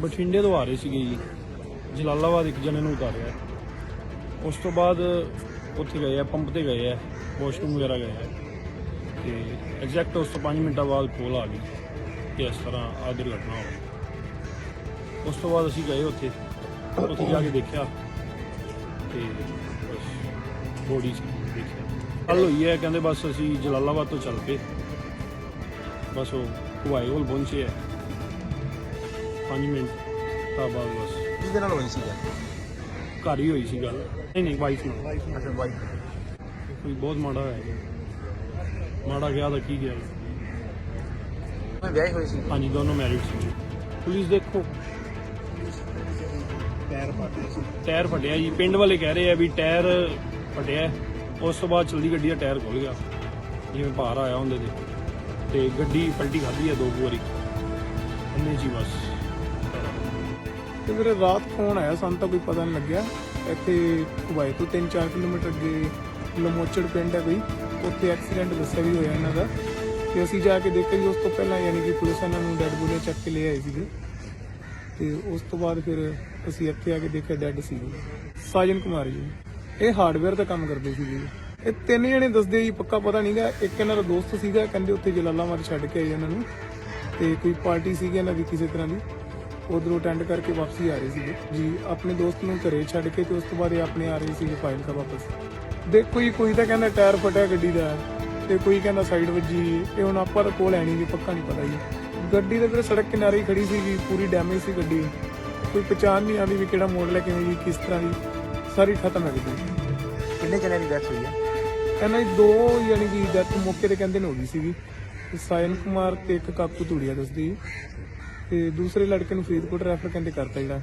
ਬਠਿੰਡੇ ਤੋਂ ਆ ਰਹੇ ਸੀਗੇ ਜੀ। ਜਲਾਲਾਬਾਦ ਇੱਕ ਜਣੇ ਨੂੰ ਉਤਾਰਿਆ। ਉਸ ਤੋਂ ਬਾਅਦ ਉੱਥੇ ਗਏ ਆ, ਪੰਪ ਤੇ ਗਏ ਆ, ਵਾਸ਼ਰੂਮ ਵਗੈਰਾ ਗਏ ਆ। ਤੇ ਐਗਜ਼ੈਕਟ ਉਸ ਤੋਂ 5 ਮਿੰਟਾਂ ਬਾਅਦ ਕੋਲ ਆ ਗਈ ਕਿ ਇਸ ਤਰ੍ਹਾਂ ਆਦਰ ਲੱਗਣਾ ਹੋ ਉਸ ਤੋਂ ਬਾਅਦ ਅਸੀਂ ਗਏ ਉੱਥੇ। ਉੱਥੇ ਜਾ ਕੇ ਦੇਖਿਆ ਤੇ ਬਸ ਬੋਡੀ ਦੇਖਿਆ। ਕੱਲ ਹੋਈ ਹੈ, ਕਹਿੰਦੇ ਬਸ ਅਸੀਂ ਜਲਾਲਾਬਾਦ ਤੋਂ ਚੱਲ ਪਏ। ਬਸ ਉਹ ਹਵਾਈ ਕੋਲ ਪਹੁੰਚੇ ਹੈ 5 ਮਿੰਟ ਤਾਂ ਬਾਅਦ ਬਸ। ਕਿਹਦੇ ਨਾਲ ਹੋਈ ਸੀ ਘਰ ਹੀ ਹੋਈ ਸੀ ਗੱਲ। ਨਹੀਂ ਨਹੀਂ ਵਾਈਫ ਨਾਲ। ਅੱਛਾ ਬਾਈ ਕੋਈ ਬਹੁਤ ਮਾੜਾ ਹੋਇਆ ਜੀ। ਮਾੜਾ ਗਿਆ ਤਾਂ ਕੀ ਗਿਆ? ਜੀ। ਮੈਂ ਵਿਆਹੀ ਹੋਈ ਸੀ ਹਾਂਜੀ ਦੋਨੋਂ ਮੈਰਿਡ ਸੀ ਪੁਲਿਸ ਦੇਖੋ। ਪੈਰ ਪਾਟੇ ਸੀ। ਟਾਇਰ ਫਟਿਆ ਜੀ। ਪਿੰਡ ਵਾਲੇ ਕਹਿ ਰਹੇ ਆ ਵੀ ਟਾਇਰ ਫਟਿਆ। ਹੈ। ਉਸ ਤੋਂ ਬਾਅਦ ਚਲਦੀ ਗੱਡੀ ਦਾ ਟਾਇਰ ਖੁੱਲ ਗਿਆ। ਜਿਵੇਂ ਭਾਰ ਆਇਆ ਹੁੰਦੇ ਤੇ। ਤੇ ਗੱਡੀ ਪਲਟੀ ਖਾਧੀ ਹੈ ਦੋ ਕੁ ਵਾਰੀ। ਇੰਨੇ ਜੀ ਬਸ। ਤੇ ਵੀਰੇ ਰਾਤ ਫੋਨ ਆਇਆ, ਸਾਨੂੰ ਤਾਂ ਕੋਈ ਪਤਾ ਨਹੀਂ ਲੱਗਿਆ। ਇੱਥੇ ਕੁਬਾਈ ਤੋਂ 3-4 ਕਿਲੋਮੀਟਰ ਅੱਗੇ ਲਮੋਚੜ ਪਿੰਡ ਹੈ ਕੋਈ ਉੱਥੇ ਐਕਸੀਡੈਂਟ ਦੱਸਿਆ ਵੀ ਹੋਇਆ ਇਹਨਾਂ ਦਾ। ਤੇ ਅਸੀਂ ਜਾ ਕੇ ਦੇਖਿਆ ਜੀ, ਉਸ ਤੋਂ ਪਹਿਲਾਂ ਯਾਨੀ ਕਿ ਪੁਲਿਸ ਇਹਨਾਂ ਨੂੰ ਡੈਡ ਬੋਡੀ ਚੱਕ ਕੇ ਲੈ ਆਈ ਸੀਗੇ। ਤੇ ਉਸ ਤੋਂ ਬਾਅਦ ਫਿਰ ਅਸੀਂ ਇੱਥੇ ਆ ਕੇ ਦੇਖਿਆ ਡੈਡ ਸੀ। ਸਾਜਨ ਕੁਮਾਰ ਜੀ। ਇਹ ਹਾਰਡਵੇਅਰ ਦਾ ਕੰਮ ਕਰਦੇ ਸੀ ਜੀ ਇਹ ਤਿੰਨ ਜਣੇ ਦੱਸਦੇ ਜੀ, ਪੱਕਾ ਪਤਾ ਨਹੀਂਗਾ ਇੱਕ ਇਹਨਾਂ ਦਾ ਦੋਸਤ ਸੀਗਾ, ਕਹਿੰਦੇ ਉੱਥੇ ਜਲਾਲਾਬਾਦ ਛੱਡ ਕੇ ਆਏ ਇਹਨਾਂ ਨੂੰ। ਤੇ ਕੋਈ ਪਾਰਟੀ ਸੀਗੀ ਇਹਨਾਂ ਦੀ ਕਿਸੇ ਤਰ੍ਹਾਂ ਦੀ। ਉਧਰੋਂ ਅਟੈਂਡ ਕਰਕੇ ਵਾਪਸੀ ਆ ਰਹੇ ਸੀਗੇ। ਜੀ ਆਪਣੇ ਦੋਸਤ ਨੂੰ ਘਰੇ ਛੱਡ ਕੇ ਤੇ ਉਸ ਤੋਂ ਬਾਅਦ ਇਹ ਆਪਣੇ ਆ ਰਹੇ ਸੀਗੇ ਫਾਈਲ ਕਾ ਵਾਪਸ। ਦੇਖੋ ਜੀ ਕੋਈ ਤਾਂ ਕਹਿੰਦਾ ਟਾਇਰ ਫਟਿਆ ਗੱਡੀ ਦਾ ਤੇ ਕੋਈ ਕਹਿੰਦਾ ਸਾਈਡ ਵੱਜੀ ਇਹ ਹੁਣ ਆਪਾਂ ਤਾਂ ਕੋਲ ਐਣੀ ਵੀ ਪੱਕਾ ਨਹੀਂ ਪਤਾ ਜੀ। ਗੱਡੀ ਦੇ ਫਿਰ ਸੜਕ ਕਿਨਾਰੇ ਹੀ ਖੜੀ ਸੀਗੀ ਪੂਰੀ ਡੈਮੇਜ ਸੀ ਗੱਡੀ। ਕੋਈ ਪਛਾਣ ਨਹੀਂ ਆਉਂਦੀ ਵੀ ਕਿਹੜਾ ਮੋਡਲ ਹੈ ਕਿਵੇਂ ਜੀ ਕਿਸ ਤਰ੍ਹਾਂ ਦੀ ਸਾਰੀ ਖਤਮ ਹੈ ਗੱਡੀ। ਕਿੰਨੇ ਜਣਿਆਂ ਦੀ ਡੈਥ ਹੋਈ ਹੈ? ਇਹਨਾਂ ਦੀ ਦੋ ਯਾਨੀ ਕਿ ਡੈਥ ਮੌਕੇ ਤੇ ਕਹਿੰਦੇ ਨੇ ਹੋ ਗਈ ਸੀਗੀ। ਤੇ ਸਾਇਨ ਕੁਮਾਰ ਤੇ ਇੱਕ ਕਾਕੂ ਧੂੜੀਆ ਦੱਸਦੀ। ਤੇ ਦੂਸਰੇ ਲੜਕੇ ਨੂੰ ਫਰੀਦਕੋਟ ਰੈਫਰ ਕਹਿੰਦੇ ਕਰਤਾ ਜਿਹੜਾ।